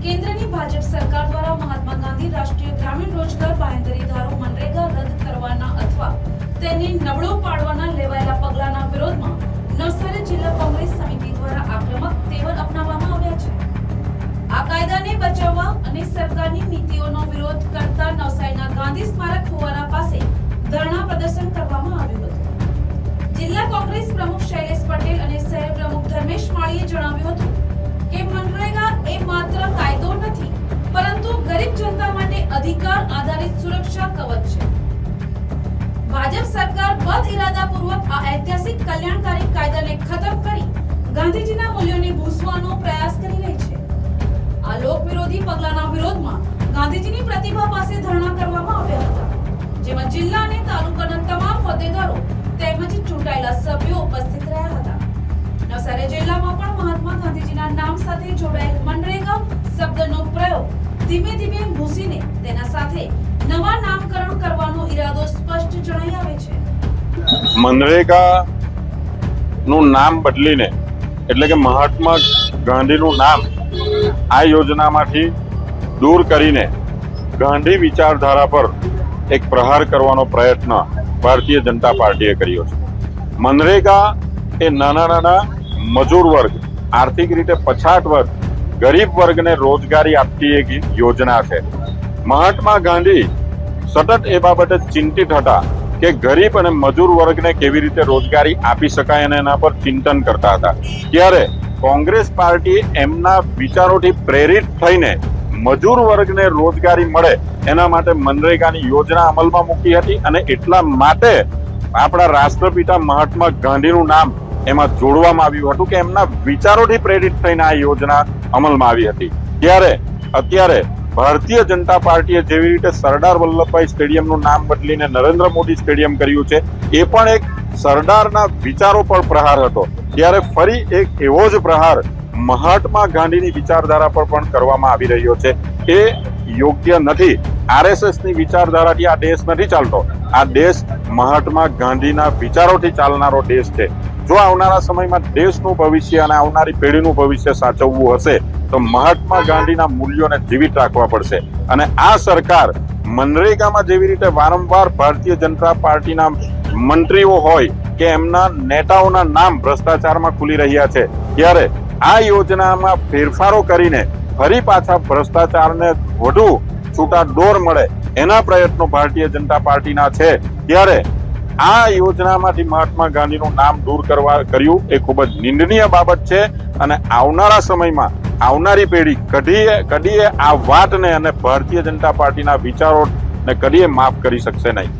કેન્દ્રની ભાજપ સરકાર દ્વારા મહાત્મા ગાંધી રાષ્ટ્રીય ગ્રામીણ રોજગાર બાંહેધરી ધારો મનરેગા રદ કરવાના અથવા તેને નબળો પાડવાના લેવાયેલા પગલાંના વિરોધમાં નવસારી જિલ્લા કોંગ્રેસ સમિતિ અધિકાર સુરક્ષા કવચ છે. ભાજપ સરકાર બદ ઇરાદાપૂર્વક આ ઐતિહાસિક કલ્યાણકારી કાયદાને ખતમ કરી ગાંધીજીના મૂલ્યોને ભૂસવાનો પ્રયાસ કરી રહી છે. આ લોક વિરોધી પગલાના વિરોધમાં ગાંધીજીની પ્રતિભા પાસે ધરણા કરવામાં આવ્યા હતા, જેમાં જિલ્લા અને તાલુકાના તમામ હોદ્દેદારો તેમજ ચૂંટાયેલા સભ્યો ઉપસ્થિત રહ્યા હતા. નવસારી જિલ્લામાં પણ મહાત્મા ગાંધીજીના નામ સાથે જોડાયેલ મનરેગા શબ્દનો પ્રયોગ ધીમે ધીમે ભૂંસીને તેના સાથે મનરેગા નું નામ બદલીને, એટલે કે મહાત્મા ગાંધીનું નામ આ યોજનામાંથી દૂર કરીને ગાંધી વિચારધારા પર એક પ્રહાર કરવાનો પ્રયત્ન ભારતીય જનતા પાર્ટીએ કર્યો છે. મનરેગા એ નાના નાના મજૂર વર્ગ, આર્થિક રીતે પછાત વર્ગ, ગરીબ વર્ગને રોજગારી આપતી એક યોજના છે. મહાત્મા ગાંધી સતત એ બાબતે ચિંતિત હતા. કે ગરીબ અને મજૂર વર્ગને કેવી રીતે રોજગારી આપી શકાય અને એના પર ચિંતન કરતા હતા. ત્યારે કોંગ્રેસ પાર્ટી એમના વિચારોથી પ્રેરિત થઈને મજૂર વર્ગને રોજગારી મળે એના માટે મનરેગાની યોજના અમલમાં મૂકી હતી અને એટલા માટે આપણા રાષ્ટ્રપિતા મહાત્મા ગાંધીનું નામ એમાં જોડવામાં આવ્યું હતું કે એમના વિચારોથી પ્રેરિત થઈને આ યોજના અમલમાં આવી હતી. ત્યારે અત્યારે ભારતીય જનતા પાર્ટીએ જેવી રીતે સરદાર વલ્લભભાઈ સ્ટેડિયમનું નામ બદલીને નરેન્દ્ર મોદી સ્ટેડિયમ કર્યું છે, એ પણ એક સરદારના વિચારો પર પ્રહાર હતો. ત્યારે ફરી એક એવો જ પ્રહાર મહાત્મા ગાંધીની વિચારધારા પર પણ કરવામાં આવી રહ્યો છે. એ યોગ્ય નથી. આરએસએસની વિચારધારાથી આ દેશ નથી ચાલતો. આ દેશ મહાત્મા ગાંધીના વિચારોથી ચાલનારો દેશ છે. જો આવનારા સમયમાં દેશનું ભવિષ્ય અને આવનારી પેઢીનું ભવિષ્ય સાચવવું હશે તો મહાત્મા ગાંધીના મૂલ્યોને જીવિત રાખવા પડશે. અને આ સરકાર મનરેગામાં જેવી રીતે વારંવાર ભારતીય જનતા પાર્ટીના મંત્રીઓ હોય કે એમના નેતાઓના નામ ભ્રષ્ટાચારમાં ખુલી રહ્યા છે ત્યારે આ યોજનામાં ફેરફારો કરીને ફરી પાછા ભ્રષ્ટાચારને વધુ છૂટા દોર મળે એના પ્રયત્નો ભારતીય જનતા પાર્ટીના છે. ત્યારે આ યોજનામાંથી મહાત્મા ગાંધીનું નામ દૂર કરવા કર્યું એ ખૂબ જ નિંદનીય બાબત છે અને આવનારા સમયમાં આવનારી પેઢી કઢીએ કઢીએ આ વાતને અને ભારતીય જનતા પાર્ટીના વિચારોને કદીએ માફ કરી શકશે નહીં.